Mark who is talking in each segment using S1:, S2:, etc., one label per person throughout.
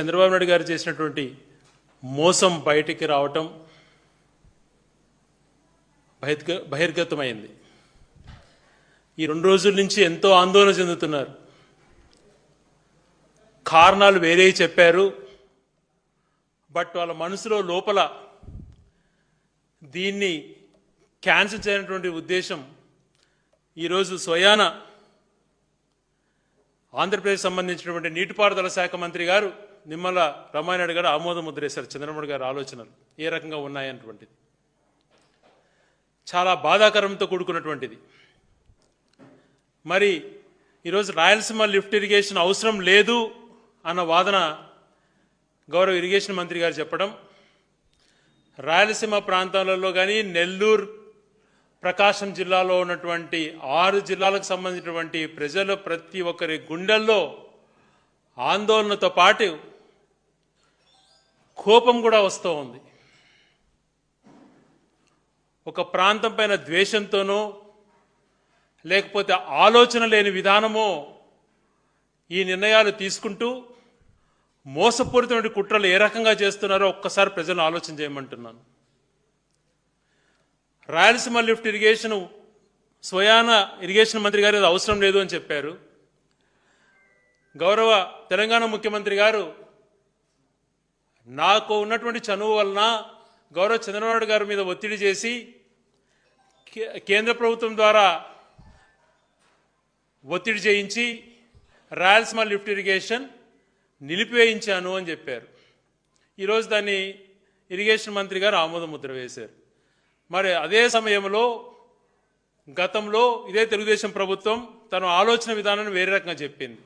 S1: చంద్రబాబు నాయుడు గారు చేసినటువంటి మోసం బయటికి రావటం బహిర్గ బహిర్గతమైంది. ఈ రెండు రోజుల నుంచి ఎంతో ఆందోళన చెందుతున్నారు. కారణాలు వేరే చెప్పారు. బట్ వాళ్ళ మనసులో లోపల దీన్ని క్యాన్సిల్ చేయనటువంటి ఉద్దేశం ఈరోజు స్వయాన ఆంధ్రప్రదేశ్ సంబంధించినటువంటి నీటిపారుదల శాఖ మంత్రి గారు నిమ్మల రామానాయుడు గారు ఆమోద ముద్రేశారు. చంద్రబాబు గారి ఆలోచనలు ఏ రకంగా ఉన్నాయన్నటువంటిది. చాలా బాధాకరంతో కూడుకున్నటువంటిది. మరి ఈరోజు రాయలసీమ లిఫ్ట్ ఇరిగేషన్ అవసరం లేదు అన్న వాదన గౌరవ ఇరిగేషన్ మంత్రి గారు చెప్పడం రాయలసీమ ప్రాంతాలలో కానీ నెల్లూరు ప్రకాశం జిల్లాలో ఉన్నటువంటి ఆరు జిల్లాలకు సంబంధించినటువంటి ప్రజలు ప్రతి ఒక్కరి గుండెల్లో ఆందోళనతో పాటు కోపం కూడా వస్తూ ఉంది. ఒక ప్రాంతం పైన ద్వేషంతోనో లేకపోతే ఆలోచన లేని విధానమో ఈ నిర్ణయాలు తీసుకుంటూ మోసపూరితమైన కుట్రలు ఏ రకంగా చేస్తున్నారో ఒక్కసారి ప్రజలను ఆలోచన చేయమంటున్నాను. రాయలసీమ లిఫ్ట్ ఇరిగేషన్ స్వయాన ఇరిగేషన్ మంత్రి గారు అవసరం లేదు అని చెప్పారు. గౌరవ తెలంగాణ ముఖ్యమంత్రి గారు నాకు ఉన్నటువంటి చనువు వలన గౌరవ చంద్రబాబు గారి మీద ఒత్తిడి చేసి కే- కేంద్ర ప్రభుత్వం ద్వారా ఒత్తిడి చేయించి రాయలసీమ లిఫ్ట్ ఇరిగేషన్ నిలిపివేయించాను అని చెప్పారు. ఈరోజు దాన్ని ఇరిగేషన్ మంత్రి గారు ఆమోద ముద్ర వేశారు. మరి అదే సమయంలో గతంలో ఇదే తెలుగుదేశం ప్రభుత్వం తన ఆలోచన విధానాన్ని వేరే రకంగా చెప్పింది.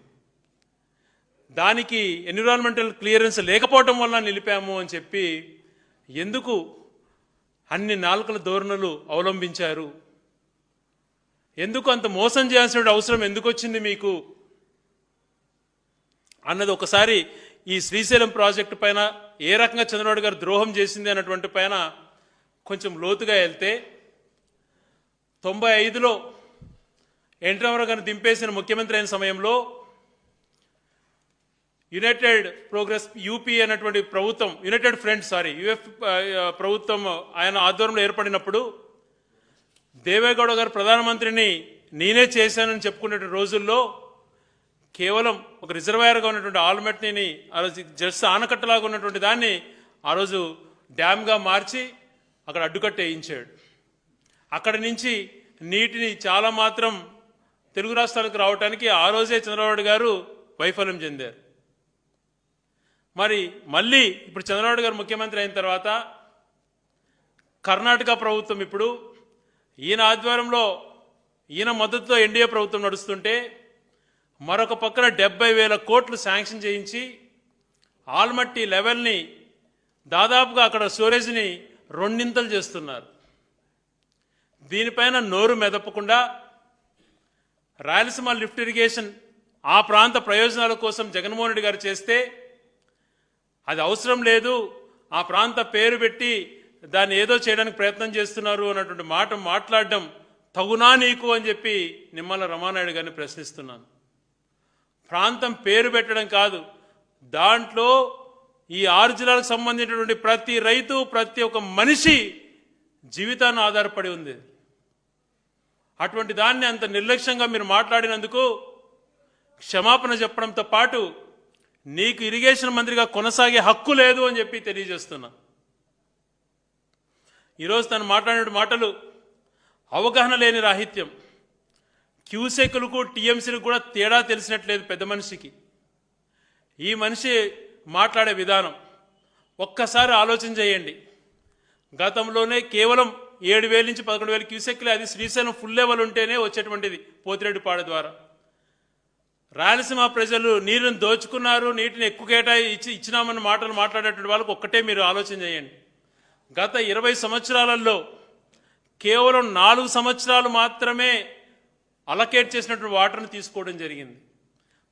S1: దానికి ఎన్విరాన్మెంటల్ క్లియరెన్స్ లేకపోవటం వల్ల నిలిపాము అని చెప్పి ఎందుకు అన్ని నాలుకల ధోరణులు అవలంబించారు? ఎందుకు అంత మోసం చేయాల్సిన అవసరం ఎందుకు వచ్చింది మీకు? అన్నది ఒకసారి ఈ శ్రీశైలం ప్రాజెక్టు పైన ఏ రకంగా చంద్రబాబు గారు ద్రోహం చేసింది అన్నటువంటి పైన కొంచెం లోతుగా వెళ్తే తొంభై ఐదులో ఎన్టీ రామారావు గారిని దింపేసిన ముఖ్యమంత్రి అయిన సమయంలో యునైటెడ్ ప్రోగ్రెస్ యూపీ అనేటువంటి ప్రభుత్వం యునైటెడ్ ఫ్రంట్ సారీ యుఎఫ్ ప్రభుత్వం ఆయన ఆధ్వర్యంలో ఏర్పడినప్పుడు దేవేగౌడ గారు ప్రధానమంత్రిని నేనే చేశానని చెప్పుకునే రోజుల్లో కేవలం ఒక రిజర్వాయర్గా ఉన్నటువంటి ఆల్మెట్ని ఆ రోజు జస్ట్ ఆనకట్టలాగా ఉన్నటువంటి దాన్ని ఆ రోజు డ్యామ్గా మార్చి అక్కడ అడ్డుకట్ట వేయించాడు అక్కడి నుంచి నీటిని చాలా మాత్రం తెలుగు రాష్ట్రాలకు రావడానికి ఆ రోజే చంద్రబాబు గారు వైఫల్యం చెందారు. మరి మళ్ళీ ఇప్పుడు చంద్రబాబు గారు ముఖ్యమంత్రి అయిన తర్వాత కర్ణాటక ప్రభుత్వం ఇప్పుడు ఈయన ఆధ్వర్యంలో ఈయన మద్దతుతో ఎన్డీఏ ప్రభుత్వం నడుస్తుంటే మరొక పక్కన డెబ్బై వేల కోట్లు శాంక్షన్ చేయించి ఆల్మట్టి లెవెల్ని దాదాపుగా అక్కడ స్టోరేజ్ని రెండింతలు చేస్తున్నారు. దీనిపైన నోరు మెదపకుండా రాయలసీమ లిఫ్ట్ ఇరిగేషన్ ఆ ప్రాంత ప్రయోజనాల కోసం జగన్మోహన్ రెడ్డి గారు చేస్తే అది అవసరం లేదు. ఆ ప్రాంత పేరు పెట్టి దాన్ని ఏదో చేయడానికి ప్రయత్నం చేస్తున్నారు అన్నటువంటి మాట మాట్లాడడం తగునా నీకు అని చెప్పి నిమ్మల రమానాయుడు గారిని ప్రశ్నిస్తున్నాను. ప్రాంతం పేరు పెట్టడం కాదు. దాంట్లో ఈ ఆరు జిల్లాలకు సంబంధించినటువంటి ప్రతి రైతు ప్రతి ఒక్క మనిషి జీవితాన్ని ఆధారపడి ఉంది. అటువంటి దాన్ని అంత నిర్లక్ష్యంగా మీరు మాట్లాడినందుకు క్షమాపణ చెప్పడంతో పాటు నీకు ఇరిగేషన్ మంత్రిగా కొనసాగే హక్కు లేదు అని చెప్పి తెలియజేస్తున్నా. ఈరోజు తను మాట్లాడిన మాటలు అవగాహన లేని రాహిత్యం. క్యూసెక్లకు టీఎంసీలకు కూడా తేడా తెలిసినట్లేదు పెద్ద మనిషికి. ఈ మనిషి మాట్లాడే విధానం ఒక్కసారి ఆలోచన చేయండి. గతంలోనే కేవలం ఏడు వేల నుంచి పదకొండు వేల క్యూసెక్లే అది శ్రీశైలం ఫుల్ లెవెల్ ఉంటేనే వచ్చేటువంటిది పోతిరెడ్డిపాడ ద్వారా. రాయలసీమ ప్రజలు నీరుని దోచుకున్నారు నీటిని ఎక్కువ కేటాయి ఇచ్చి ఇచ్చినామన్న మాటలు మాట్లాడేటువంటి వాళ్ళకు ఒక్కటే మీరు ఆలోచన చేయండి. గత ఇరవై సంవత్సరాలలో కేవలం నాలుగు సంవత్సరాలు మాత్రమే అలకేట్ చేసినటువంటి వాటర్ని తీసుకోవడం జరిగింది.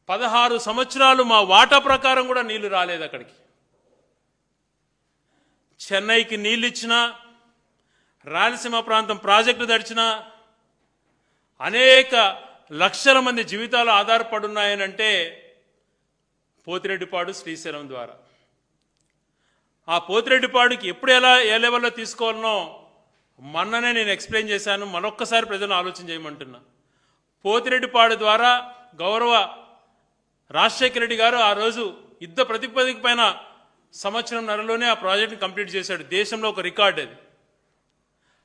S1: పదహారు సంవత్సరాలు మా వాటా ప్రకారం కూడా నీళ్ళు రాలేదు అక్కడికి. చెన్నైకి నీళ్ళు ఇచ్చినా రాయలసీమ ప్రాంతం ప్రాజెక్టు దడిచినా అనేక లక్షల మంది జీవితాలు ఆధారపడున్నాయనంటే పోతిరెడ్డిపాడు శ్రీశైలం ద్వారా. ఆ పోతిరెడ్డిపాడుకి ఎప్పుడు ఎలా ఏ లెవెల్లో తీసుకోవాలనో మొన్ననే నేను ఎక్స్ప్లెయిన్ చేశాను. మరొక్కసారి ప్రజలను ఆలోచన చేయమంటున్నా. పోతిరెడ్డిపాడు ద్వారా గౌరవ రాజశేఖర రెడ్డి గారు ఆ రోజు యుద్ధ ప్రతిపదిక పైన సంవత్సరం నెలలోనే ఆ ప్రాజెక్ట్ని కంప్లీట్ చేశాడు. దేశంలో ఒక రికార్డ్ అది.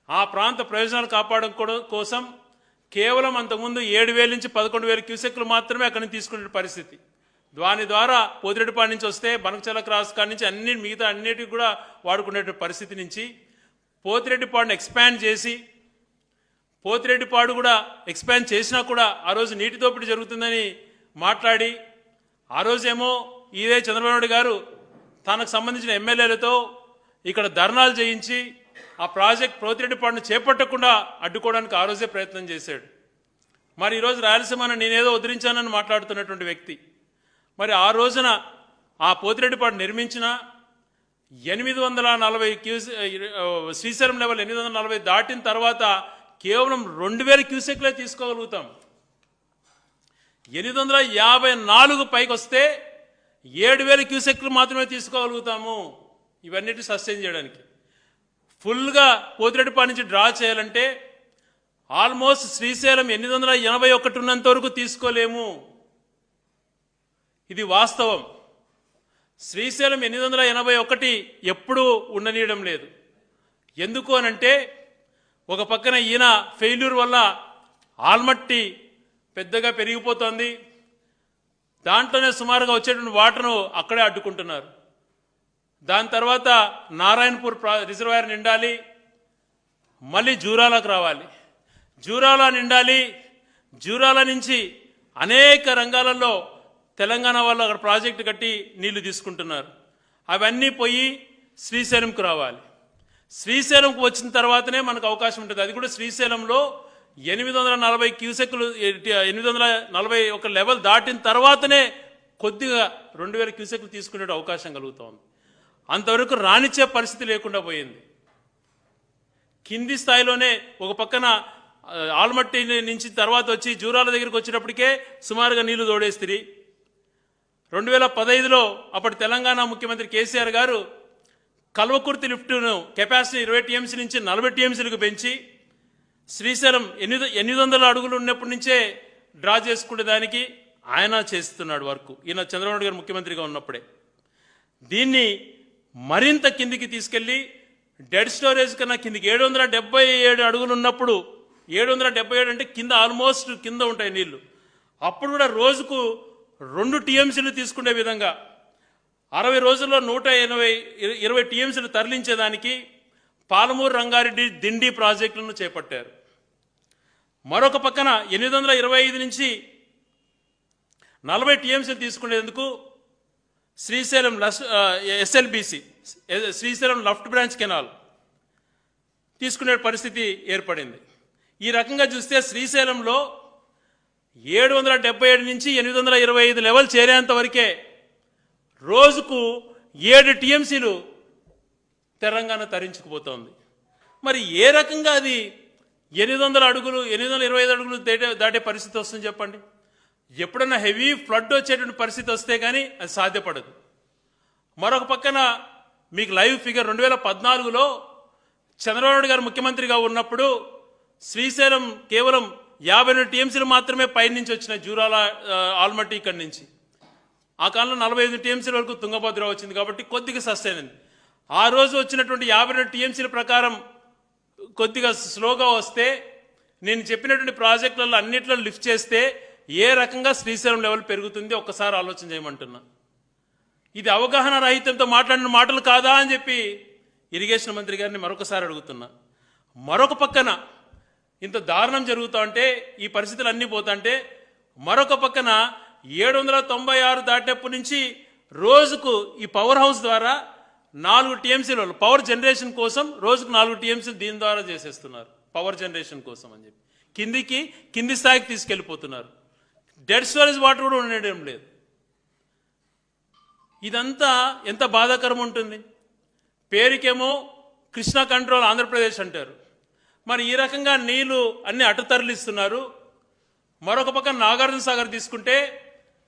S1: ఆ ప్రాంత ప్రయోజనాలు కాపాడడం కోసం కేవలం అంతకుముందు ఏడు వేల నుంచి పదకొండు వేల క్యూసెక్లు మాత్రమే అక్కడి నుంచి తీసుకునే పరిస్థితి. దాని ద్వారా పోతిరెడ్డిపాడు నుంచి వస్తే బనకచల క్రాస్ కాడి నుంచి అన్ని మిగతా అన్నిటికి కూడా వాడుకునే పరిస్థితి నుంచి పోతిరెడ్డిపాడును ఎక్స్పాండ్ చేసి పోతిరెడ్డిపాడు కూడా ఎక్స్పాండ్ చేసినా కూడా ఆ రోజు నీటి దోపిడీ జరుగుతుందని మాట్లాడి ఆ రోజేమో ఇదే చంద్రబాబు నాయుడు గారు తనకు సంబంధించిన ఎమ్మెల్యేలతో ఇక్కడ ధర్నాలు చేయించి ఆ ప్రాజెక్ట్ పోతిరెడ్డిపాడును చేపట్టకుండా అడ్డుకోవడానికి ఆ రోజే ప్రయత్నం చేశాడు. మరి ఈరోజు రాయలసీమను నేనేదో ఉద్ధరించానని మాట్లాడుతున్నటువంటి వ్యక్తి. మరి ఆ రోజున ఆ పోతిరెడ్డిపాడు నిర్మించిన ఎనిమిది వందల నలభై క్యూస్ శ్రీశైలం లెవెల్ ఎనిమిది వందల నలభై దాటిన తర్వాత కేవలం రెండు వేల క్యూసెక్లే తీసుకోగలుగుతాం. ఎనిమిది వందల యాభై నాలుగు పైకి వస్తే ఏడు వేల క్యూసెక్లు మాత్రమే తీసుకోగలుగుతాము. ఇవన్నిటి సస్టైన్ చేయడానికి. ఫుల్గా పోతిరెడ్డిపాడు నుంచి డ్రా చేయాలంటే ఆల్మోస్ట్ శ్రీశైలం ఎనిమిది వందల ఎనభై ఒకటి ఉన్నంత వరకు తీసుకోలేము. ఇది వాస్తవం. శ్రీశైలం ఎనిమిది వందల ఎనభై ఒకటి ఎప్పుడూ ఉండనీయడం లేదు. ఎందుకు అనంటే ఒక పక్కన ఈయన ఫెయిల్యూర్ వల్ల ఆల్మట్టి పెద్దగా పెరిగిపోతోంది. దాంట్లోనే సుమారుగా వచ్చేటువంటి వాటర్ను అక్కడే అడ్డుకుంటున్నారు. దాని తర్వాత నారాయణపూర్ ప్రా రిజర్వాయర్ నిండాలి మళ్ళీ జూరాలకు రావాలి. జూరాల నిండాలి జూరాల నుంచి అనేక రంగాలలో తెలంగాణ వాళ్ళు అక్కడ ప్రాజెక్టు కట్టి నీళ్ళు తీసుకుంటున్నారు. అవన్నీ పోయి శ్రీశైలంకు రావాలి. శ్రీశైలంకు వచ్చిన తర్వాతనే మనకు అవకాశం ఉంటుంది. అది కూడా శ్రీశైలంలో ఎనిమిది వందల నలభై క్యూసెక్లు ఎనిమిది వందల నలభై ఒక లెవెల్ దాటిన తర్వాతనే కొద్దిగా రెండు వేల క్యూసెక్లు తీసుకునే అవకాశం కలుగుతోంది అంతవరకు రానిచ్చే పరిస్థితి లేకుండా పోయింది. కింది స్థాయిలోనే ఒక పక్కన ఆల్మట్టి నుంచి తర్వాత వచ్చి జూరాల దగ్గరికి వచ్చినప్పటికే సుమారుగా నీళ్ళు తోడేస్తుంది రెండు వేల పదహైదులో అప్పటి తెలంగాణ ముఖ్యమంత్రి కేసీఆర్ గారు కల్వకుర్తి లిఫ్ట్ను కెపాసిటీ ఇరవై టీఎంసీ నుంచి నలభై టీఎంసీలకు పెంచి శ్రీశైలం ఎనిమిది ఎనిమిది వందల అడుగులు ఉన్నప్పటి నుంచే డ్రా చేసుకునే దానికి ఆయన చేస్తున్నాడు వర్క్. ఈయన చంద్రబాబు గారు ముఖ్యమంత్రిగా ఉన్నప్పుడే. దీన్ని మరింత కిందికి తీసుకెళ్ళి డెడ్ స్టోరేజ్ కన్నా కిందికి ఏడు వందల డెబ్బై ఏడు అడుగులు ఉన్నప్పుడు ఏడు వందల డెబ్బై ఏడు అంటే కింద ఆల్మోస్ట్ కింద ఉంటాయి నీళ్ళు. అప్పుడు కూడా రోజుకు రెండు టీఎంసీలు తీసుకునే విధంగా అరవై రోజుల్లో నూట ఎనభై ఇరవై టీఎంసీలు తరలించేదానికి పాలమూరు రంగారెడ్డి దిండి ప్రాజెక్టులను చేపట్టారు. మరొక పక్కన ఎనిమిది వందల ఇరవై ఐదు నుంచి నలభై టీఎంసీలు తీసుకునేందుకు Srisailam లస్ SLBC Srisailam left branch canal తీసుకునే పరిస్థితి ఏర్పడింది. ఈ రకంగా చూస్తే శ్రీశైలంలో ఏడు వందల డెబ్బై ఏడు నుంచి ఎనిమిది వందల ఇరవై ఐదు లెవెల్ చేరేంత వరకే రోజుకు ఏడు టీఎంసీలు తెలంగాణ తరించుకుపోతోంది. మరి ఏ రకంగా అది ఎనిమిది వందల అడుగులు ఎనిమిది వందల ఇరవై ఐదు అడుగులు దాటే దాటే పరిస్థితి వస్తుంది చెప్పండి. ఎప్పుడన్నా హెవీ ఫ్లడ్ వచ్చేటువంటి పరిస్థితి వస్తే కానీ అది సాధ్యపడదు. మరొక పక్కన మీకు లైవ్ ఫిగర్ రెండు వేల పద్నాలుగులో చంద్రబాబు గారు ముఖ్యమంత్రిగా ఉన్నప్పుడు శ్రీశైలం కేవలం యాభై రెండు టీఎంసీలు మాత్రమే పైనుంచి వచ్చిన జూరాల ఆల్మట్టి ఇక్కడి నుంచి. ఆ కాలంలో నలభై ఐదు టీఎంసీల వరకు తుంగభద్ర వచ్చింది కాబట్టి కొద్దిగా సస్టైన్ అయింది. ఆ రోజు వచ్చినటువంటి యాభై రెండు టీఎంసీల ప్రకారం కొద్దిగా స్లోగా వస్తే నేను చెప్పినటువంటి ప్రాజెక్టులలో అన్నిట్లో లిఫ్ట్ చేస్తే ఏ రకంగా శ్రీశైలం లెవెల్ పెరుగుతుంది ఒక్కసారి ఆలోచన చేయమంటున్నా. ఇది అవగాహన రహితంతో మాట్లాడిన మాటలు కాదా అని చెప్పి ఇరిగేషన్ మంత్రి గారిని మరొకసారి అడుగుతున్నా. మరొక పక్కన ఇంత దారుణం జరుగుతా ఉంటే ఈ పరిస్థితులు అన్నీ పోతాంటే మరొక పక్కన ఏడు వందల తొంభై ఆరు దాటేప్పటి నుంచి రోజుకు ఈ పవర్ హౌస్ ద్వారా నాలుగు టీఎంసీలు పవర్ జనరేషన్ కోసం రోజుకు నాలుగు టీఎంసీలు దీని ద్వారా చేసేస్తున్నారు. పవర్ జనరేషన్ కోసం అని చెప్పి. కిందికి కింది స్థాయికి తీసుకెళ్ళిపోతున్నారు. డెడ్ స్టోరేజ్ వాటర్ కూడా ఉండడం లేదు. ఇదంతా ఎంత బాధాకరం ఉంటుంది? పేరుకేమో కృష్ణా కంట్రోల్ ఆంధ్రప్రదేశ్ అంటారు. మరి ఈ రకంగా నీళ్ళు అన్ని అటు తరలిస్తున్నారు. మరొక పక్క నాగార్జున సాగర్ తీసుకుంటే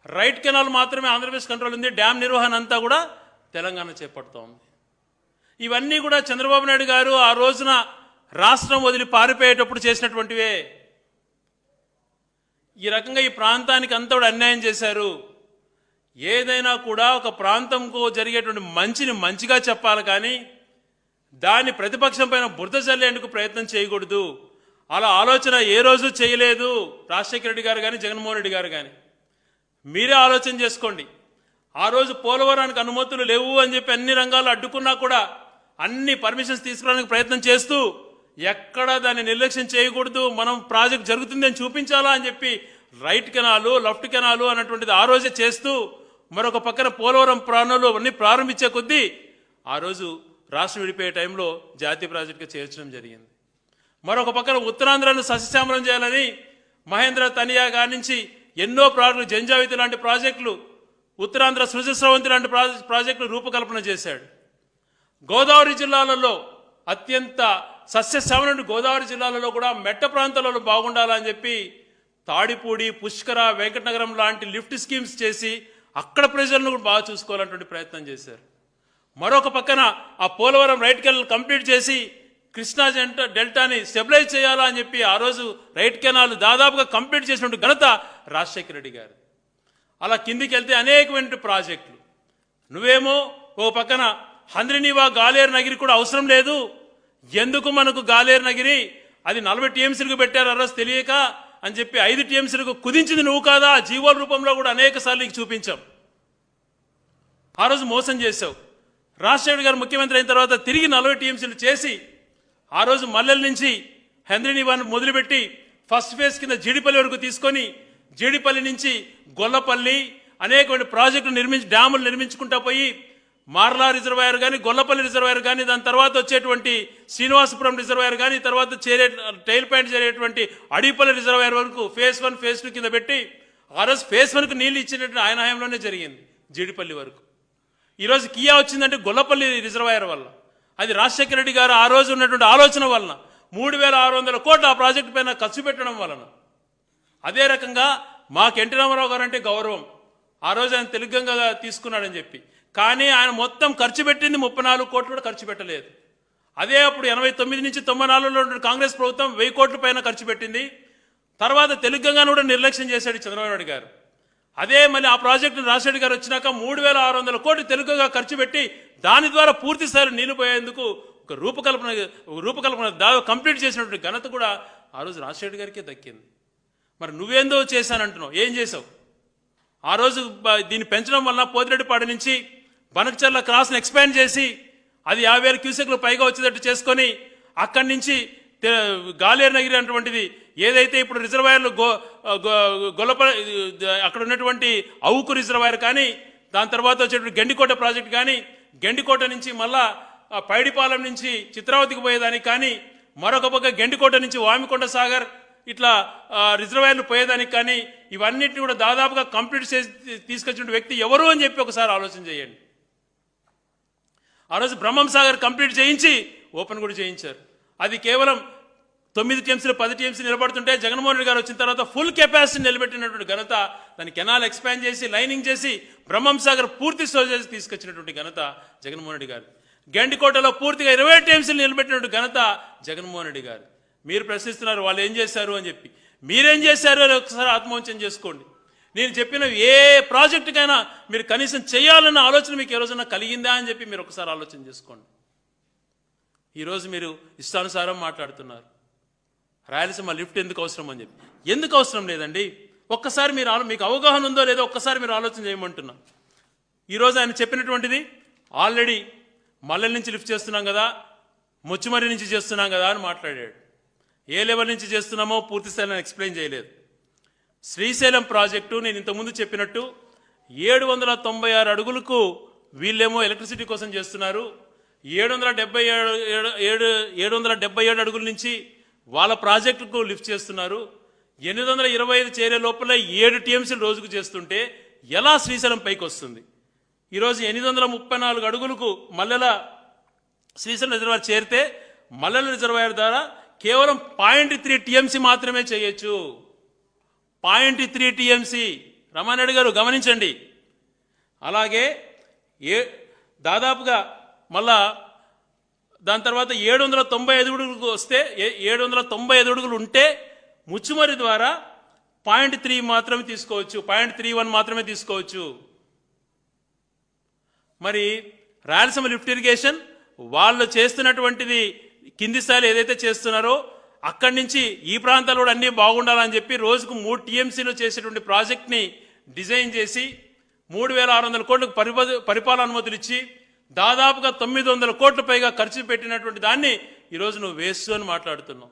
S1: రైట్ కెనాల్ మాత్రమే ఆంధ్రప్రదేశ్ కంట్రోల్ ఉంది. డ్యామ్ నిర్వహణ అంతా కూడా తెలంగాణ చేపడుతూ ఉంది. ఇవన్నీ కూడా చంద్రబాబు నాయుడు గారు ఆ రోజున రాష్ట్రం వదిలి పారిపోయేటప్పుడు చేసినటువంటివే. ఈ రకంగా ఈ ప్రాంతానికి అంతా కూడా అన్యాయం చేశారు. ఏదైనా కూడా ఒక ప్రాంతంకు జరిగేటువంటి మంచిని మంచిగా చెప్పాలి కానీ దాన్ని ప్రతిపక్షం పైన బురద చల్లేందుకు ప్రయత్నం చేయకూడదు. అలా ఆలోచన ఏ రోజు చేయలేదు రాజశేఖర రెడ్డి గారు కానీ జగన్మోహన్ రెడ్డి గారు కానీ మీరే ఆలోచన చేసుకోండి. ఆ రోజు పోలవరానికి అనుమతులు లేవు అని చెప్పి అన్ని రంగాలు అడ్డుకున్నా కూడా అన్ని పర్మిషన్స్ తీసుకోవడానికి ప్రయత్నం చేస్తూ ఎక్కడ దాన్ని నిర్లక్ష్యం చేయకూడదు మనం ప్రాజెక్ట్ జరుగుతుంది అని చూపించాలా అని చెప్పి రైట్ కెనాలు లెఫ్ట్ కెనాలు అన్నటువంటిది ఆ రోజే చేస్తూ మరొక పక్కన పోలవరం ప్రాణాలు అవన్నీ ప్రారంభించే కొద్దీ ఆ రోజు రాష్ట్రం విడిపోయే టైంలో జాతీయ ప్రాజెక్టుగా చేర్చడం జరిగింది. మరొక పక్కన ఉత్తరాంధ్రను సస్యశ్యామలం చేయాలని మహేంద్ర తనియా గారి నుంచి ఎన్నో ప్రాజెక్టులు జంజావితి లాంటి ప్రాజెక్టులు ఉత్తరాంధ్ర సృజస్రవంతి లాంటి ప్రాజె- ప్రాజెక్టులు రూపకల్పన చేశాడు. గోదావరి జిల్లాలలో అత్యంత సస్యశ్యామలం గోదావరి జిల్లాలలో కూడా మెట్ట ప్రాంతాలలో బాగుండాలని చెప్పి తాడిపూడి పుష్కర వెంకటనగరం లాంటి లిఫ్ట్ స్కీమ్స్ చేసి అక్కడ ప్రజలను కూడా బాగా చూసుకోవాలన్నటువంటి ప్రయత్నం చేశారు. మరొక పక్కన ఆ పోలవరం రైట్ కెనాల్ కంప్లీట్ చేసి కృష్ణా జంట డెల్టాని స్టెబిలైజ్ చేయాలా అని చెప్పి ఆ రోజు రైట్ కెనాల్ దాదాపుగా కంప్లీట్ చేసినటువంటి ఘనత రాజశేఖర రెడ్డి గారు. అలా కిందికి వెళ్తే అనేకమైన ప్రాజెక్టులు. నువ్వేమో ఓ పక్కన హంద్రినీవా గాలేరు నగిరి కూడా అవసరం లేదు. ఎందుకు మనకు గాలేరు నగిరి? అది నలభై టీఎంసీలకు పెట్టారు ఆ రోజు తెలియక అని చెప్పి ఐదు టీఎంసీలకు కుదించింది నువ్వు కాదా? జీవోల రూపంలో కూడా అనేక సార్లు నీకు చూపించాం. ఆ రోజు మోసం చేశావు. రాజశేఖర్ గారు ముఖ్యమంత్రి అయిన తర్వాత తిరిగి నలభై టీఎంసీలు చేసి ఆ రోజు మల్లెల నుంచి హెంద్రినివాన్ మొదలుపెట్టి ఫస్ట్ ఫేజ్ కింద జీడిపల్లి వరకు తీసుకొని జీడిపల్లి నుంచి గొల్లపల్లి అనేకమైన ప్రాజెక్టులు నిర్మించి డ్యాములు నిర్మించుకుంటా పోయి మార్లా రిజర్వాయర్ కానీ గొల్లపల్లి రిజర్వాయర్ కానీ దాని తర్వాత వచ్చేటువంటి శ్రీనివాసపురం రిజర్వాయర్ కానీ తర్వాత చేరే టైల్ ప్యాంట్ చేరేటువంటి అడిపల్లి రిజర్వాయర్ వరకు ఫేస్ వన్ ఫేస్ టూ కింద పెట్టి ఆ రోజు ఫేజ్ వన్కు నీళ్ళు ఇచ్చినట్టు ఆయన హయాంలోనే జరిగింది జీడిపల్లి వరకు. ఈరోజు కియా వచ్చిందంటే గొల్లపల్లి రిజర్వాయర్ వల్ల. అది రాజశేఖర రెడ్డి గారు ఆ రోజు ఉన్నటువంటి ఆలోచన వలన మూడు వేల ఆరు వందల కోట్ల ఆ ప్రాజెక్టు పైన ఖర్చు పెట్టడం వలన. అదే రకంగా మాకు ఎన్టీ రామారావు గారు అంటే గౌరవం. ఆ రోజు ఆయన తెలుగంగా తీసుకున్నాడని చెప్పి. కానీ ఆయన మొత్తం ఖర్చు పెట్టింది ముప్పై నాలుగు కోట్లు కూడా ఖర్చు పెట్టలేదు. అదే అప్పుడు ఎనభై తొమ్మిది నుంచి తొంభై నాలుగులో కాంగ్రెస్ ప్రభుత్వం వెయ్యి కోట్ల పైన ఖర్చు పెట్టింది. తర్వాత తెలుగంగాను కూడా నిర్లక్ష్యం చేశాడు చంద్రబాబు నాయుడు గారు. అదే మళ్ళీ ఆ ప్రాజెక్టు రాజశేఖర్ గారు వచ్చినాక మూడు వేల ఆరు వందల కోట్లు తెలుగుగా ఖర్చు పెట్టి దాని ద్వారా పూర్తి స్థాయిలో నీళ్ళు పోయేందుకు ఒక రూపకల్పన ఒక రూపకల్పన దాదాపు కంప్లీట్ చేసినటువంటి ఘనత కూడా ఆ రోజు రాజశేఖర్ గారికే దక్కింది. మరి నువ్వేందో చేశానంటున్నావు ఏం చేసావు ఆ రోజు దీన్ని పెంచడం వల్ల పోతిరెడ్డిపాడు నుంచి బనకచర్ల క్రాస్ని ఎక్స్పాండ్ చేసి అది యాభై వేల క్యూసెక్లు పైగా వచ్చేటట్టు చేసుకొని అక్కడి నుంచి గాలేరు నగిరి అటువంటిది ఏదైతే ఇప్పుడు రిజర్వాయర్లు గో గో- గొల్లప అక్కడ ఉన్నటువంటి అవుకు రిజర్వాయర్ కానీ దాని తర్వాత వచ్చేటువంటి గెండికోట ప్రాజెక్ట్ కానీ గెండికోట నుంచి మళ్ళా పైడిపాలెం నుంచి చిత్రావతికి పోయేదానికి కానీ మరొక పక్క గెండికోట నుంచి వామికొండ సాగర్ ఇట్లా రిజర్వాయర్లు పోయేదానికి కానీ ఇవన్నిటిని కూడా దాదాపుగా కంప్లీట్ చేసి తీసుకొచ్చిన వ్యక్తి ఎవరు అని చెప్పి ఒకసారి ఆలోచన చేయండి. ఆ రోజు బ్రహ్మం సాగర్ కంప్లీట్ చేయించి ఓపెన్ కూడా చేయించారు. అది కేవలం తొమ్మిది టీఎంసీలు పది టీమ్స్ నిలబడుతుంటే జగన్మోహన్ రెడ్డి గారు వచ్చిన తర్వాత ఫుల్ కెపాసిటీ నిలబెట్టినటువంటి ఘనత దాని కెనాల్ ఎక్స్పాండ్ చేసి లైనింగ్ చేసి బ్రహ్మం సాగర్ పూర్తి స్టోర్ తీసుకొచ్చినటువంటి ఘనత జగన్మోహన్ రెడ్డి గారు. గండికోటలో పూర్తిగా ఇరవై టీఎంసీలు నిలబెట్టినటువంటి ఘనత జగన్మోహన్ రెడ్డి గారు. మీరు ప్రశ్నిస్తున్నారు వాళ్ళు ఏం చేశారు అని చెప్పి. మీరేం చేశారు అని ఒకసారి ఆత్మవంచన చేసుకోండి. నేను చెప్పిన ఏ ప్రాజెక్టుకైనా మీరు కనీసం చేయాలన్న ఆలోచన మీకు ఏ రోజున కలిగిందా అని చెప్పి మీరు ఒకసారి ఆలోచన చేసుకోండి. ఈరోజు మీరు ఇష్టానుసారం మాట్లాడుతున్నారు. రాయలసీమ లిఫ్ట్ ఎందుకు అవసరం అని చెప్పి. ఎందుకు అవసరం లేదండి? ఒక్కసారి మీరు ఆలో- మీకు అవగాహన ఉందో లేదో ఒక్కసారి మీరు ఆలోచన చేయమంటున్నా. ఈరోజు ఆయన చెప్పినటువంటిది ఆల్రెడీ మల్లెల నుంచి లిఫ్ట్ చేస్తున్నాం కదా ముచ్చుమరి నుంచి చేస్తున్నాం కదా అని మాట్లాడాడు. ఏ లెవెల్ నుంచి చేస్తున్నామో పూర్తి స్థాయిలో ఎక్స్ప్లెయిన్ చేయలేదు. శ్రీశైలం ప్రాజెక్టు నేను ఇంతకుముందు చెప్పినట్టు ఏడు వందల తొంభై ఆరు అడుగులకు వీళ్ళేమో ఎలక్ట్రిసిటీ కోసం చేస్తున్నారు. ఏడు వందల డెబ్బై ఏడు ఏడు ఏడు ఏడు వందల డెబ్బై ఏడు అడుగుల నుంచి వాళ్ళ ప్రాజెక్టుకు లిఫ్ట్ చేస్తున్నారు. ఎనిమిది వందల ఇరవై ఐదు చేరే లోపల ఏడు టీఎంసీలు రోజుకు చేస్తుంటే ఎలా శ్రీశైలం పైకి వస్తుంది ఈరోజు ఎనిమిది వందల ముప్పై నాలుగు అడుగులకు మల్లెల శ్రీశైలం రిజర్వాయర్ చేరితే మల్లెల రిజర్వాయర్ ద్వారా కేవలం పాయింట్ త్రీ టీఎంసీ మాత్రమే చేయొచ్చు. పాయింట్ త్రీ టీఎంసీ రమానాయుడు గారు గమనించండి. అలాగే ఏ దాదాపుగా మళ్ళా దాని తర్వాత ఏడు వందల తొంభై ఐదు అడుగులకు వస్తే ఏడు వందల తొంభై ఐదు అడుగులు ఉంటే ముచ్చుమరి ద్వారా పాయింట్ త్రీ మాత్రమే తీసుకోవచ్చు. పాయింట్ త్రీ వన్ మాత్రమే తీసుకోవచ్చు. మరి రాయలసీమ లిఫ్ట్ ఇరిగేషన్ వాళ్ళు చేస్తున్నటువంటిది కింది స్థాయిలో ఏదైతే చేస్తున్నారో అక్కడి నుంచి ఈ ప్రాంతాలు కూడా అన్నీ బాగుండాలని చెప్పి రోజుకు మూడు టీఎంసీలు చేసేటువంటి ప్రాజెక్ట్ని డిజైన్ చేసి మూడు వేల ఆరు వందల కోట్లకు పరిప పరిపాలన అనుమతులు ఇచ్చి దాదాపుగా తొమ్మిది వందల కోట్ల పైగా ఖర్చు పెట్టినటువంటి దాన్ని ఈరోజు నువ్వు వేస్తూ అని మాట్లాడుతున్నావు.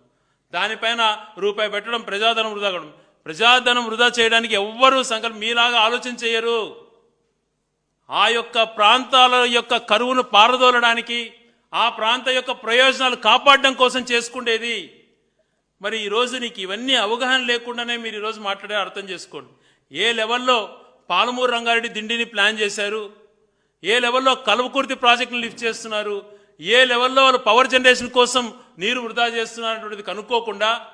S1: దానిపైన రూపాయి పెట్టడం ప్రజాధనం వృధా కావడం. ప్రజాధనం వృధా చేయడానికి ఎవ్వరూ సంకల్పం మీలాగా ఆలోచన చేయరు. ఆ యొక్క ప్రాంతాల యొక్క కరువును పారదోలడానికి ఆ ప్రాంత యొక్క ప్రయోజనాలు కాపాడడం కోసం చేసుకునేది మరి ఈరోజు నీకు ఇవన్నీ అవగాహన లేకుండానే మీరు ఈరోజు మాట్లాడే అర్థం చేసుకోండి. ఏ లెవెల్లో పాలమూరు రంగారెడ్డి దిండిని ప్లాన్ చేశారు? ఏ లెవెల్లో కలువకుర్తి ప్రాజెక్టును లిఫ్ట్ చేస్తున్నారు? ఏ లెవెల్లో వాళ్ళు పవర్ జనరేషన్ కోసం నీరు వృధా చేస్తున్నారనేటువంటిది కనుక్కోకుండా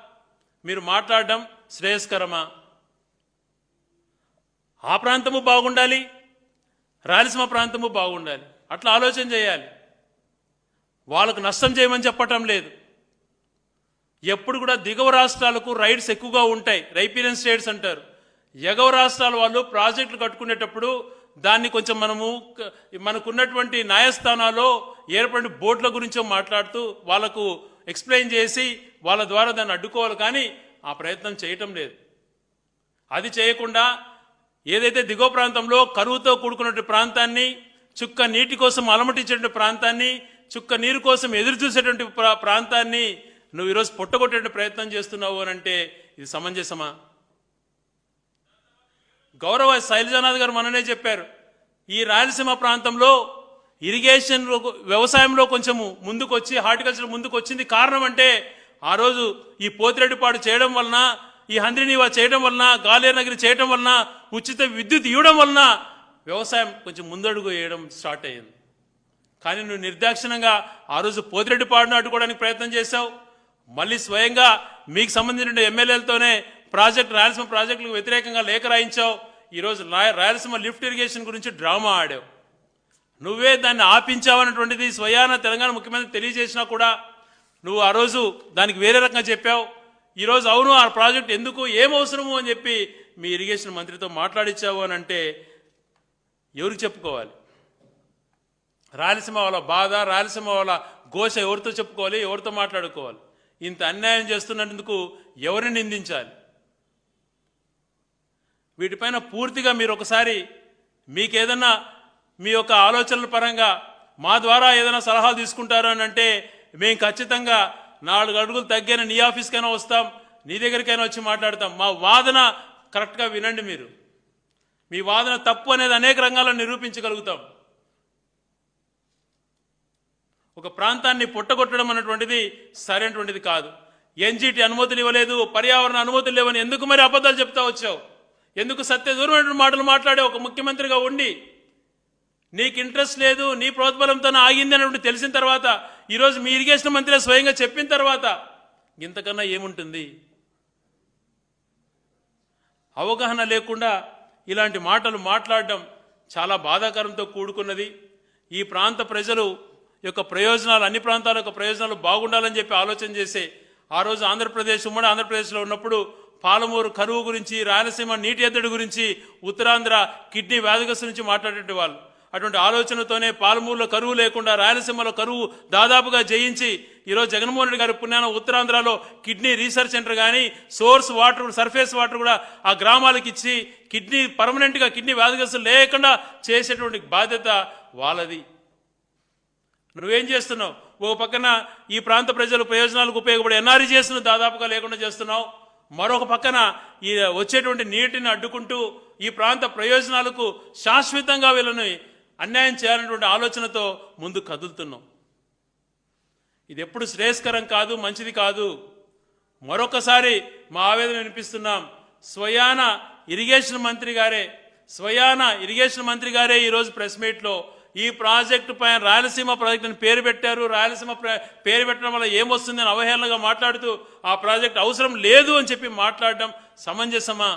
S1: మీరు మాట్లాడడం శ్రేయస్కరమా? ఆ ప్రాంతము బాగుండాలి రాయలసీమ ప్రాంతము బాగుండాలి. అట్లా ఆలోచన చేయాలి. వాళ్ళకు నష్టం చేయమని చెప్పటం లేదు. ఎప్పుడు కూడా దిగువ రాష్ట్రాలకు రైడ్స్ ఎక్కువగా ఉంటాయి. రైపీరియన్ స్టేట్స్ అంటారు. ఎగవ రాష్ట్రాల వాళ్ళు ప్రాజెక్టులు కట్టుకునేటప్పుడు దాన్ని కొంచెం మనము మనకున్నటువంటి న్యాయస్థానాల్లో ఏర్పడిన బోర్డుల గురించో మాట్లాడుతూ వాళ్ళకు ఎక్స్ప్లెయిన్ చేసి వాళ్ళ ద్వారా దాన్ని అడ్డుకోవాలి కానీ ఆ ప్రయత్నం చేయటం లేదు. అది చేయకుండా ఏదైతే దిగువ ప్రాంతంలో కరువుతో కూడుకున్న ప్రాంతాన్ని చుక్క నీటి కోసం అలమటించేటువంటి ప్రాంతాన్ని చుక్క నీరు కోసం ఎదురు చూసేటువంటి ప్రా- ప్రాంతాన్ని నువ్వు ఈరోజు పొట్టగొట్టే ప్రయత్నం చేస్తున్నావు అని అంటే ఇది సమంజసమా? గౌరవ శైలజానాథ్ గారు మననే చెప్పారు ఈ రాయలసీమ ప్రాంతంలో ఇరిగేషన్ వ్యవసాయంలో కొంచెము ముందుకొచ్చి హార్టికల్చర్ ముందుకొచ్చింది కారణం అంటే ఆ రోజు ఈ పోతిరెడ్డిపాడు చేయడం వలన ఈ హంద్రినివా చేయడం వలన గాలేనగిరి చేయడం వలన ఉచిత విద్యుత్ ఇవ్వడం వలన వ్యవసాయం కొంచెం ముందడుగు వేయడం స్టార్ట్ అయ్యింది. కానీ నువ్వు నిర్దాక్షిణంగా ఆ రోజు పోతిరెడ్డిపాడును అడ్డుకోవడానికి ప్రయత్నం చేశావు. మళ్ళీ స్వయంగా మీకు సంబంధించిన ఎమ్మెల్యేలతోనే ప్రాజెక్ట్ రాయలసీమ ప్రాజెక్టులకు వ్యతిరేకంగా లేఖ రాయించావు. ఈరోజు రాయలసీమ లిఫ్ట్ ఇరిగేషన్ గురించి డ్రామా ఆడావు. నువ్వే దాన్ని ఆపించావన్నటువంటిది స్వయాన తెలంగాణ ముఖ్యమంత్రి తెలియజేసినా కూడా నువ్వు ఆ రోజు దానికి వేరే రకంగా చెప్పావు. ఈరోజు అవును ఆ ప్రాజెక్ట్ ఎందుకు ఏం అవసరము అని చెప్పి మీ ఇరిగేషన్ మంత్రితో మాట్లాడించావు అని అంటే ఎవరికి చెప్పుకోవాలి? రాయలసీమ వాళ్ళ బాధ రాయలసీమ వాళ్ళ ఘోష ఎవరితో చెప్పుకోవాలి ఎవరితో మాట్లాడుకోవాలి? ఇంత అన్యాయం చేస్తున్నందుకు ఎవరిని నిందించాలి? వీటిపైన పూర్తిగా మీరు ఒకసారి మీకేదన్నా మీ యొక్క ఆలోచనల పరంగా మా ద్వారా ఏదైనా సలహాలు తీసుకుంటారు అని అంటే మేము ఖచ్చితంగా నాలుగు అడుగులు తగ్గిన నీ ఆఫీస్కైనా వస్తాం నీ దగ్గరికైనా వచ్చి మాట్లాడతాం. మా వాదన కరెక్ట్గా వినండి మీరు. మీ వాదన తప్పు అనేది అనేక రంగాల్లో నిరూపించగలుగుతాం. ఒక ప్రాంతాన్ని పుట్టగొట్టడం అన్నటువంటిది సరైనటువంటిది కాదు. ఎన్జిటి అనుమతులు ఇవ్వలేదు పర్యావరణ అనుమతులు లేవని ఎందుకు మరి అబద్ధాలు చెప్తా వచ్చావు? ఎందుకు సత్య దూరమైనటువంటి మాటలు మాట్లాడే ఒక ముఖ్యమంత్రిగా ఉండి నీకు ఇంట్రెస్ట్ లేదు నీ ప్రోత్బలంతో ఆగింది అన్నటువంటి తెలిసిన తర్వాత ఈరోజు మీ ఇరిగేషన్ మంత్రి స్వయంగా చెప్పిన తర్వాత ఇంతకన్నా ఏముంటుంది? అవగాహన లేకుండా ఇలాంటి మాటలు మాట్లాడడం చాలా బాధాకరంతో కూడుకున్నది. ఈ ప్రాంత ప్రజలు యొక్క ప్రయోజనాలు అన్ని ప్రాంతాల యొక్క ప్రయోజనాలు బాగుండాలని చెప్పి ఆలోచన చేసే ఆ రోజు ఆంధ్రప్రదేశ్ ఉమ్మడి ఆంధ్రప్రదేశ్లో ఉన్నప్పుడు పాలమూరు కరువు గురించి రాయలసీమ నీటి ఎద్దడి గురించి ఉత్తరాంధ్ర కిడ్నీ వ్యాధిగ్రస్తు నుంచి మాట్లాడే వాళ్ళు. అటువంటి ఆలోచనతోనే పాలమూరులో కరువు లేకుండా రాయలసీమలో కరువు దాదాపుగా జయించి ఈరోజు జగన్మోహన్ రెడ్డి గారి పుణ్యాన ఉత్తరాంధ్రలో కిడ్నీ రీసెర్చ్ సెంటర్ కానీ సోర్స్ వాటర్ సర్ఫేస్ వాటర్ కూడా ఆ గ్రామాలకు ఇచ్చి కిడ్నీ పర్మనెంట్గా కిడ్నీ వ్యాధిగ్రస్తులు లేకుండా చేసేటువంటి బాధ్యత వాళ్ళది. నువ్వేం చేస్తున్నావు? ఓ పక్కన ఈ ప్రాంత ప్రజల ప్రయోజనాలకు ఉపయోగపడే ఎన్ఆర్ఈ చేస్తున్న దాదాపుగా లేకుండా చేస్తున్నావు. మరొక పక్కన ఈ వచ్చేటువంటి నీటిని అడ్డుకుంటూ ఈ ప్రాంత ప్రయోజనాలకు శాశ్వతంగా వీళ్ళని అన్యాయం చేయాలనేటువంటి ఆలోచనతో ముందు కదులుతున్నాం. ఇది ఎప్పుడు శ్రేయస్కరం కాదు మంచిది కాదు. మరొకసారి మా ఆవేదన వినిపిస్తున్నాం. స్వయాన ఇరిగేషన్ మంత్రి గారే స్వయాన ఇరిగేషన్ మంత్రి గారే ఈరోజు ప్రెస్ మీట్లో ఈ ప్రాజెక్టు పైన రాయలసీమ ప్రాజెక్ట్ అని పేరు పెట్టారు. రాయలసీమ పేరు పెట్టడం వల్ల ఏమొస్తుందని అవహేళనగా మాట్లాడుతూ ఆ ప్రాజెక్ట్ అవసరం లేదు అని చెప్పి మాట్లాడడం సమంజసమా?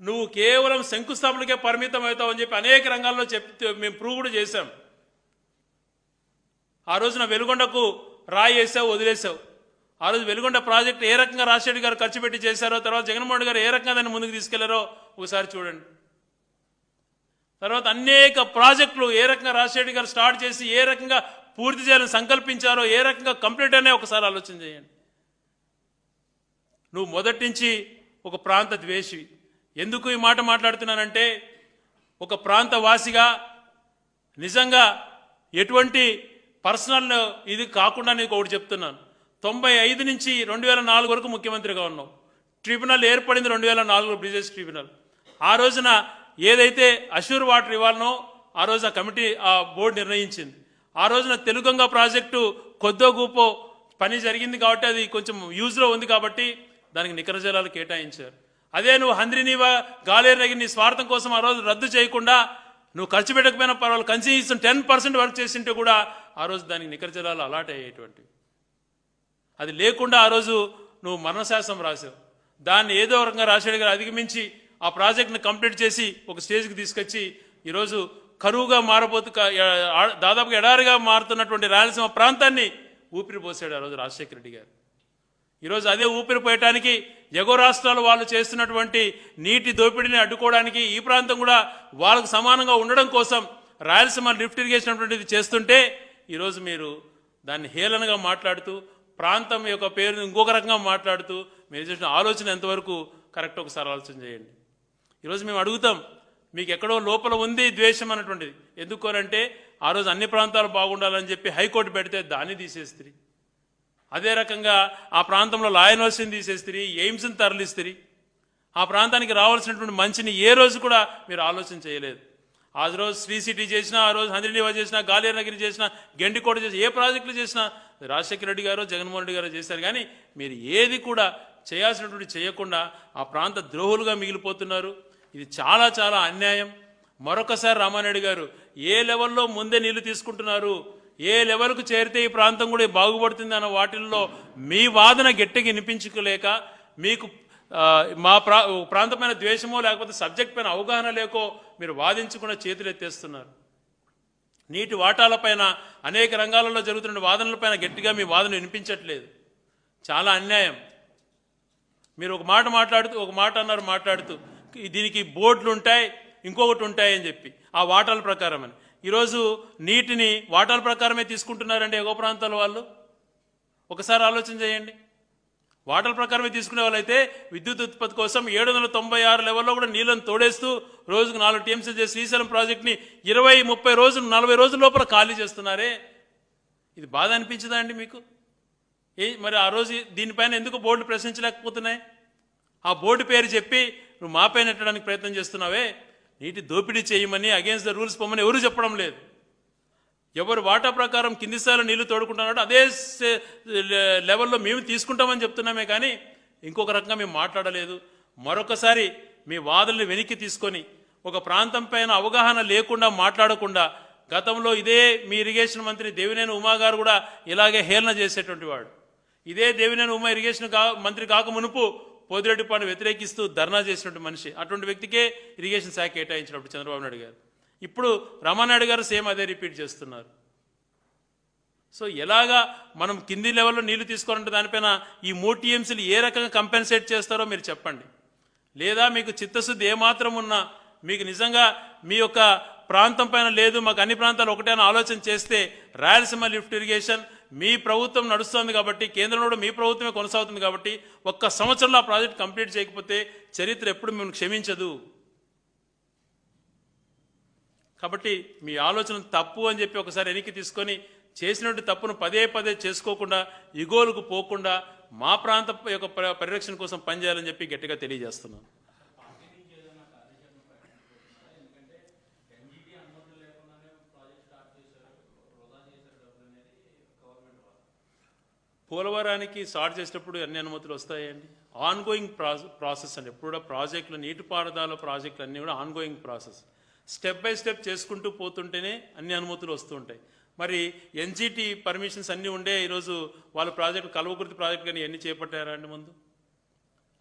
S1: నువ్వు కేవలం శంకుస్థాపనకే పరిమితం అవుతావు అని చెప్పి అనేక రంగాల్లో చెప్తే మేము ప్రూవ్ కూడా చేశాం. ఆ రోజున వెలుగొండకు రాయి వేసావు వదిలేసావు. ఆ రోజు వెలుగొండ ప్రాజెక్ట్ ఏ రకంగా రాజశేఖర్ గారు ఖర్చు పెట్టి చేశారో తర్వాత జగన్మోహన్ గారు ఏ రకంగా దాన్ని ముందుకు తీసుకెళ్ళారో ఒకసారి చూడండి. తర్వాత అనేక ప్రాజెక్టులు ఏ రకంగా రాజశేఖర్ గారు స్టార్ట్ చేసి ఏ రకంగా పూర్తి చేయాలని సంకల్పించారో ఏ రకంగా కంప్లీట్ అనే ఒకసారి ఆలోచన చేయండి. నువ్వు మొదటి నుంచి ఒక ప్రాంత ద్వేషి. ఎందుకు ఈ మాట మాట్లాడుతున్నానంటే ఒక ప్రాంత వాసిగా నిజంగా ఎటువంటి పర్సనల్ ఇది కాకుండా నీకు ఒకటి చెప్తున్నాను. తొంభై ఐదు నుంచి రెండు వేల నాలుగు వరకు ముఖ్యమంత్రిగా ఉన్నావు. ట్రిబ్యునల్ ఏర్పడింది రెండు వేల నాలుగులో బ్రిజెస్ ట్రిబ్యునల్. ఆ రోజున ఏదైతే అష్యూర్ వాటర్ ఇవ్వాలనో ఆ రోజు ఆ కమిటీ ఆ బోర్డు నిర్ణయించింది. ఆ రోజున తెలుగంగ ప్రాజెక్టు కొద్దో గూపో పని జరిగింది కాబట్టి అది కొంచెం యూజ్లో ఉంది కాబట్టి దానికి నికర జలాలు కేటాయించారు. అదే నువ్వు హంద్రినివా గాలేరు నగిరి నీ స్వార్థం కోసం ఆ రోజు రద్దు చేయకుండా నువ్వు ఖర్చు పెట్టకపోయినా పర్వాలేదు కనీసం టెన్ పర్సెంట్ వర్క్ చేసింటే కూడా ఆ రోజు దానికి నికర జలాలు అలాట్ అయ్యేటువంటివి. అది లేకుండా ఆ రోజు నువ్వు మరణశాసనం రాసావు దాన్ని ఏదో రకంగా రాజశేఖర్ గారు అధిగమించి ఆ ప్రాజెక్ట్ని కంప్లీట్ చేసి ఒక స్టేజ్కి తీసుకొచ్చి ఈరోజు కరువుగా మారబోతు దాదాపుగా ఎడారిగా మారుతున్నటువంటి రాయలసీమ ప్రాంతాన్ని ఊపిరి పోసాడు ఆ రోజు రాజశేఖర రెడ్డి గారు. ఈరోజు అదే ఊపిరి పోయటానికి ఎగో రాష్ట్రాలు వాళ్ళు చేస్తున్నటువంటి నీటి దోపిడీని అడ్డుకోవడానికి ఈ ప్రాంతం కూడా వాళ్ళకు సమానంగా ఉండడం కోసం రాయలసీమ లిఫ్ట్ ఇరిగేషన్ అటువంటిది చేస్తుంటే ఈరోజు మీరు దాన్ని హేళనగా మాట్లాడుతూ ప్రాంతం యొక్క పేరుని ఇంకొక రకంగా మాట్లాడుతూ మీరు చేసిన ఆలోచన ఎంతవరకు కరెక్ట్ ఒకసారి ఆలోచన చేయండి. ఈరోజు మేము అడుగుతాం మీకు ఎక్కడో లోపల ఉంది ద్వేషం అన్నటువంటిది. ఎందుకోనంటే ఆ రోజు అన్ని ప్రాంతాలు బాగుండాలని చెప్పి హైకోర్టు పెడితే దాన్ని తీసేస్తుంది అదే రకంగా ఆ ప్రాంతంలో లాయనోసిని యూనివర్సిటీని తీసేస్తుంది ఎయిమ్స్ని తరలిస్తుంది ఆ ప్రాంతానికి రావాల్సినటువంటి మంచిని ఏ రోజు కూడా మీరు ఆలోచన చేయలేదు. ఆ రోజు శ్రీ సిటీ చేసినా ఆ రోజు హంద్రీనివా చేసినా గాలేరు నగిరి చేసినా గెండికోట చేసినా ఏ ప్రాజెక్టులు చేసినా రాజశేఖర రెడ్డి గారు జగన్మోహన్ రెడ్డి గారు చేశారు. కానీ మీరు ఏది కూడా చేయాల్సినటువంటి చేయకుండా ఆ ప్రాంత ద్రోహులుగా మిగిలిపోతున్నారు. ఇది చాలా చాలా అన్యాయం. మరొకసారి రామారెడ్డి గారు ఏ లెవెల్లో ముందే నీళ్ళు తీసుకుంటున్నారు? ఏ లెవెల్కు చేరితే ఈ ప్రాంతం కూడా బాగుపడుతుంది అన్న వాటిల్లో మీ వాదన గట్టిగా వినిపించుకోలేక మీకు మా ప్రా ప్రాంతమైన ద్వేషమో లేకపోతే సబ్జెక్ట్ పైన అవగాహన లేకో మీరు వాదించకుండా చేతులు ఎత్తేస్తున్నారు. నీటి వాటాలపైన అనేక రంగాలలో జరుగుతున్న వాదనలపైన గట్టిగా మీ వాదన వినిపించట్లేదు. చాలా అన్యాయం. మీరు ఒక మాట మాట్లాడుతూ ఒక మాట అన్నారు మాట్లాడుతూ దీనికి బోర్డులు ఉంటాయి ఇంకొకటి ఉంటాయి అని చెప్పి. ఆ వాటాల ప్రకారం అని ఈరోజు నీటిని వాటాల ప్రకారమే తీసుకుంటున్నారండి ఎగో ప్రాంతాల వాళ్ళు? ఒకసారి ఆలోచన చేయండి. వాటల ప్రకారమే తీసుకునే వాళ్ళైతే విద్యుత్ ఉత్పత్తి కోసం ఏడు వందల తొంభై ఆరు లెవెల్లో కూడా నీళ్ళను తోడేస్తూ రోజుకు నాలుగు టీఎంసీ చేసి శ్రీశైలం ప్రాజెక్ట్ని ఇరవై ముప్పై రోజులు నలభై రోజుల లోపల ఖాళీ చేస్తున్నారే? ఇది బాధ అనిపించదా అండి మీకు? ఏ మరి ఆ రోజు దీనిపైన ఎందుకు బోర్డు ప్రశ్నించలేకపోతున్నాయి? ఆ బోర్డు పేరు చెప్పి నువ్వు మాపైన ఎట్టడానికి ప్రయత్నం చేస్తున్నావే నీటి దోపిడీ చేయమని అగేన్స్ట్ ద రూల్స్ పొమ్మని ఎవరు చెప్పడం లేదు. ఎవరు వాటా ప్రకారం కింది స్థాయిలో నీళ్ళు తోడుకుంటున్నారో అదే లెవెల్లో మేము తీసుకుంటామని చెప్తున్నామే కానీ ఇంకొక రకంగా మేము మాట్లాడలేదు. మరొకసారి మీ వాదనలు వెనక్కి తీసుకొని ఒక ప్రాంతం పైన అవగాహన లేకుండా మాట్లాడకుండా గతంలో ఇదే మీ ఇరిగేషన్ మంత్రి దేవినేని ఉమా గారు కూడా ఇలాగే హేళన చేసేటువంటి వాడు. ఇదే దేవినేని ఉమా ఇరిగేషన్ కా మంత్రి కాక మునుపు పోదిరెడ్డి పాడు వ్యతిరేకిస్తూ ధర్నా చేసినటువంటి మనిషి. అటువంటి వ్యక్తికే ఇరిగేషన్ శాఖ కేటాయించినప్పుడు చంద్రబాబు నాయుడు గారు. ఇప్పుడు రమానాయుడు గారు సేమ్ అదే రిపీట్ చేస్తున్నారు. సో ఎలాగా మనం కింది లెవెల్లో నీళ్ళు తీసుకోవాలంటే దానిపైన ఈ మూడు టీఎంసీలు ఏ రకంగా కంపెన్సేట్ చేస్తారో మీరు చెప్పండి. లేదా మీకు చిత్తశుద్ధి ఏమాత్రం ఉన్నా మీకు నిజంగా మీ యొక్క ప్రాంతం పైన లేదు మాకు అన్ని ప్రాంతాలు ఒకటే అని ఆలోచన చేస్తే రాయలసీమ లిఫ్ట్ ఇరిగేషన్ మీ ప్రభుత్వం నడుస్తుంది కాబట్టి కేంద్రంలో కూడా మీ ప్రభుత్వమే కొనసాగుతుంది కాబట్టి ఒక్క సంవత్సరంలో ఆ ప్రాజెక్ట్ కంప్లీట్ చేయకపోతే చరిత్ర ఎప్పుడు మిమ్మల్ని క్షమించదు. కాబట్టి మీ ఆలోచన తప్పు అని చెప్పి ఒకసారి వెనక్కి తీసుకొని చేసినటువంటి తప్పును పదే పదే చేసుకోకుండా ఇగోలకు పోకుండా మా ప్రాంత యొక్క ప- పరిరక్షణ కోసం పనిచేయాలని చెప్పి గట్టిగా తెలియజేస్తున్నాను. పోలవరానికి స్టార్ట్ చేసేటప్పుడు అన్ని అనుమతులు వస్తాయండి? ఆన్గోయింగ్ ప్రాసెస్ అండి. ఎప్పుడు కూడా ప్రాజెక్టులు నీటిపారుదల ప్రాజెక్టులు అన్నీ కూడా ongoing process. Step by step చేసుకుంటూ పోతుంటేనే అన్ని అనుమతులు వస్తూ ఉంటాయి మరి ఎన్జిటి పర్మిషన్స్ అన్నీ ఉండే ఈరోజు వాళ్ళ ప్రాజెక్టు కల్వకుర్తి ప్రాజెక్ట్ కానీ ఎన్ని చేపట్టారా అండి ముందు?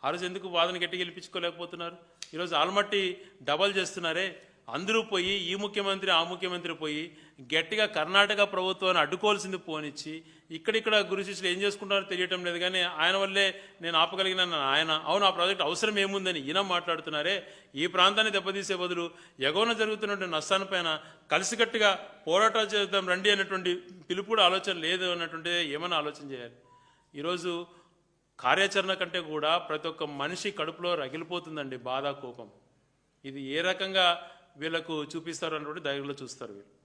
S1: ఆ రోజు ఎందుకు వాదన గట్టి గెలిపించుకోలేకపోతున్నారు? ఈరోజు ఆల్మట్టి డబల్ చేస్తున్నారే. అందరూ పోయి ఈ ముఖ్యమంత్రి ఆ ముఖ్యమంత్రి పోయి గట్టిగా కర్ణాటక ప్రభుత్వాన్ని అడ్డుకోవాల్సింది పోనిచ్చి ఇక్కడిక్కడ గురు శిష్యులు ఏం చేసుకుంటారో తెలియటం లేదు కానీ ఆయన వల్లే నేను ఆపగలిగిన ఆయన. అవును ఆ ప్రాజెక్ట్ అవసరం ఏముందని ఈయన మాట్లాడుతున్నారే. ఈ ప్రాంతాన్ని దెబ్బతీసే బదులు ఎగవన జరుగుతున్నటువంటి నష్టానిపైన కలిసికట్టుగా పోరాటాలు చేద్దాం రండి అనేటువంటి పిలుపు కూడా ఆలోచన లేదు అన్నటువంటి ఏమైనా ఆలోచన చేయాలి? ఈరోజు కార్యాచరణ కంటే కూడా ప్రతి ఒక్క మనిషి కడుపులో రగిలిపోతుందండి బాధ కోపం ఇది ఏ రకంగా వీళ్ళకు చూపిస్తారు అన్నటువంటి దైవంలో చూస్తారు వీళ్ళు.